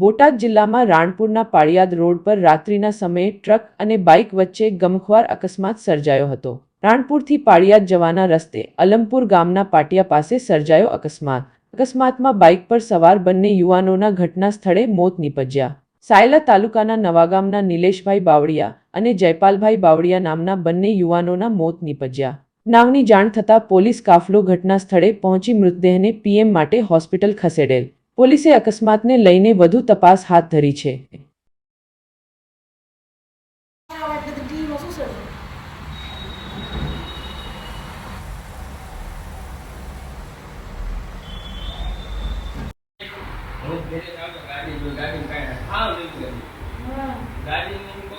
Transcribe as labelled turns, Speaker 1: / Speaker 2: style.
Speaker 1: બોટાદ જિલ્લામાં રાણપુરના પાળિયાદ રોડ પર રાત્રિના સમયે ટ્રક અને બાઇક વચ્ચે ગમખ્વાર અકસ્માત સર્જાયો હતો. રાણપુરથી પાળિયાદ જવાના રસ્તે અલમપુર ગામના પાટિયા પાસે સર્જાયો અકસ્માત. અકસ્માતમાં બાઇક પર સવાર બંને યુવાનોના ઘટના સ્થળે મોત નીપજ્યા. સાયલા તાલુકાના નવાગામના નિલેશભાઈ બાવળિયા અને જયપાલભાઈ બાવળિયા નામના બંને યુવાનોના મોત નીપજ્યા. નાવની જાણ થતાં પોલીસ કાફલો ઘટના સ્થળે પહોંચી મૃતદેહને પીએમ માટે હોસ્પિટલ ખસેડેલ. પોલીસે અકસ્માતને લઈને વધુ તપાસ હાથ ધરી છે.
Speaker 2: ગાડી ગાડી